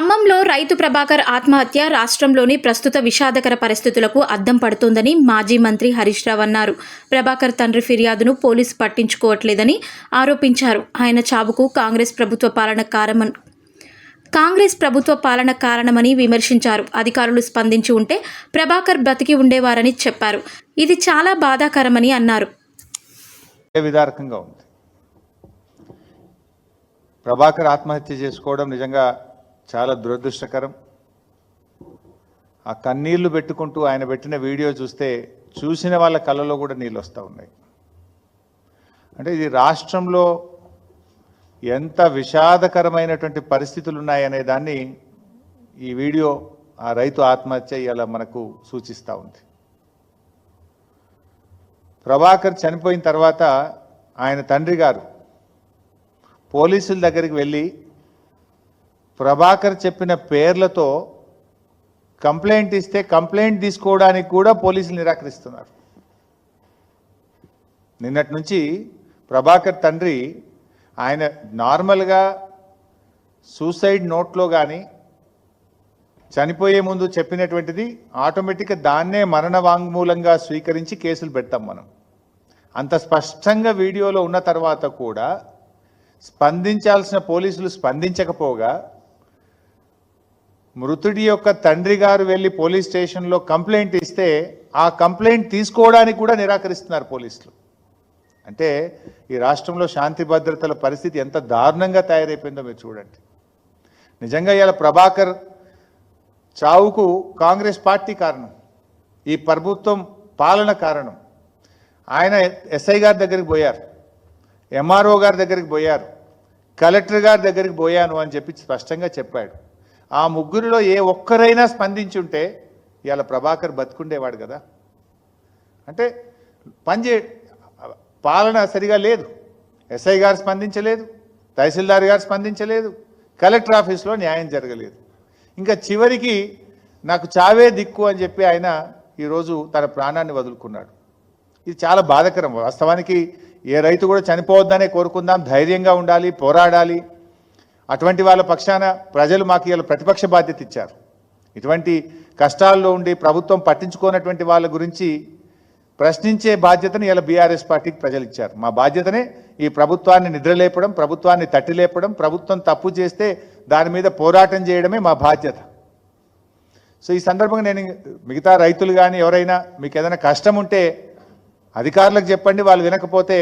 ఖమ్మంలో రైతు ప్రభాకర్ ఆత్మహత్య రాష్ట్రంలోని ప్రస్తుత విషాదకర పరిస్థితులకు అద్దం పడుతోందని మాజీ మంత్రి హరీష్ రావు అన్నారు. ప్రభాకర్ తండ్రి ఫిర్యాదును పోలీసు పట్టించుకోవట్లేదని ఆరోపించారు. ఆయన చావుకు కాంగ్రెస్ ప్రభుత్వ పాలన కారణం కాంగ్రెస్ ప్రభుత్వ పాలన కారణమని విమర్శించారు. అధికారులు స్పందించి ఉంటే ప్రభాకర్ బ్రతికి ఉండేవారని చెప్పారు. ఇది చాలా బాధాకరమని అన్నారు. ప్రభాకర్ ఆత్మహత్య చేసుకోవడం నిజంగా చాలా దురదృష్టకరం. ఆ కన్నీళ్ళు పెట్టుకుంటూ ఆయన పెట్టిన వీడియో చూస్తే చూసిన వాళ్ళ కళ్ళలో కూడా నీళ్ళు వస్తూ ఉన్నాయి. అంటే ఇది రాష్ట్రంలో ఎంత విషాదకరమైనటువంటి పరిస్థితులు ఉన్నాయనే దాన్ని ఈ వీడియో ఆ రైతు ఆత్మహత్య ఇలా మనకు సూచిస్తూ ఉంది. ప్రభాకర్ చనిపోయిన తర్వాత ఆయన తండ్రి గారు పోలీసుల దగ్గరికి వెళ్ళి ప్రభాకర్ చెప్పిన పేర్లతో కంప్లైంట్ ఇస్తే కంప్లైంట్ తీసుకోవడానికి కూడా పోలీసులు నిరాకరిస్తున్నారు. నిన్నటి నుంచి ప్రభాకర్ తండ్రి ఆయన నార్మల్గా సూసైడ్ నోట్లో కానీ చనిపోయే ముందు చెప్పినటువంటిది ఆటోమేటిక్గా దాన్నే మరణ వాంగ్మూలంగా స్వీకరించి కేసులు పెడతాం మనం. అంత స్పష్టంగా వీడియోలో ఉన్న తర్వాత కూడా స్పందించాల్సిన పోలీసులు స్పందించకపోగా మృతుడి యొక్క తండ్రి గారు వెళ్ళి పోలీస్ స్టేషన్లో కంప్లైంట్ ఇస్తే ఆ కంప్లైంట్ తీసుకోవడానికి కూడా నిరాకరిస్తున్నారు పోలీసులు. అంటే ఈ రాష్ట్రంలో శాంతి భద్రతల పరిస్థితి ఎంత దారుణంగా తయారైపోయిందో మీరు చూడండి. నిజంగా ఇలా ప్రభాకర్ చావుకు కాంగ్రెస్ పార్టీ కారణం ఈ ప్రభుత్వం పాలన కారణం. ఆయన ఎస్ఐ గారి దగ్గరికి పోయారు ఎంఆర్ఓ గారి దగ్గరికి పోయారు కలెక్టర్ గారి దగ్గరికి పోయాను అని చెప్పి స్పష్టంగా చెప్పాడు. ఆ ముగ్గురిలో ఏ ఒక్కరైనా స్పందించి ఉంటే ఇవాళ ప్రభాకర్ బతుకుండేవాడు కదా. అంటే పనిచే పాలన సరిగా లేదు. ఎస్ఐ గారు స్పందించలేదు తహసీల్దార్ గారు స్పందించలేదు కలెక్టర్ ఆఫీస్లో న్యాయం జరగలేదు. ఇంకా చివరికి నాకు చావే దిక్కు అని చెప్పి ఆయన ఈరోజు తన ప్రాణాన్ని వదులుకున్నాడు. ఇది చాలా బాధకరం. వాస్తవానికి ఏ రైతు కూడా చనిపోవద్దనే కోరుకుందాం ధైర్యంగా ఉండాలి పోరాడాలి అటువంటి వాళ్ళ పక్షాన ప్రజలు మాకు ఇవాళ ప్రతిపక్ష బాధ్యత ఇచ్చారు. ఇటువంటి కష్టాల్లో ఉండి ప్రభుత్వం పట్టించుకోనటువంటి వాళ్ళ గురించి ప్రశ్నించే బాధ్యతను ఇలా బీఆర్ఎస్ పార్టీకి ప్రజలు ఇచ్చారు. మా బాధ్యతనే ఈ ప్రభుత్వాన్ని నిద్రలేపడం ప్రభుత్వాన్ని తట్టిలేపడం ప్రభుత్వం తప్పు చేస్తే దాని మీద పోరాటం చేయడమే మా బాధ్యత. సో ఈ సందర్భంగా నేను మిగతా రైతులు కానీ ఎవరైనా మీకు ఏదైనా కష్టం ఉంటే అధికారులకు చెప్పండి వాళ్ళు వినకపోతే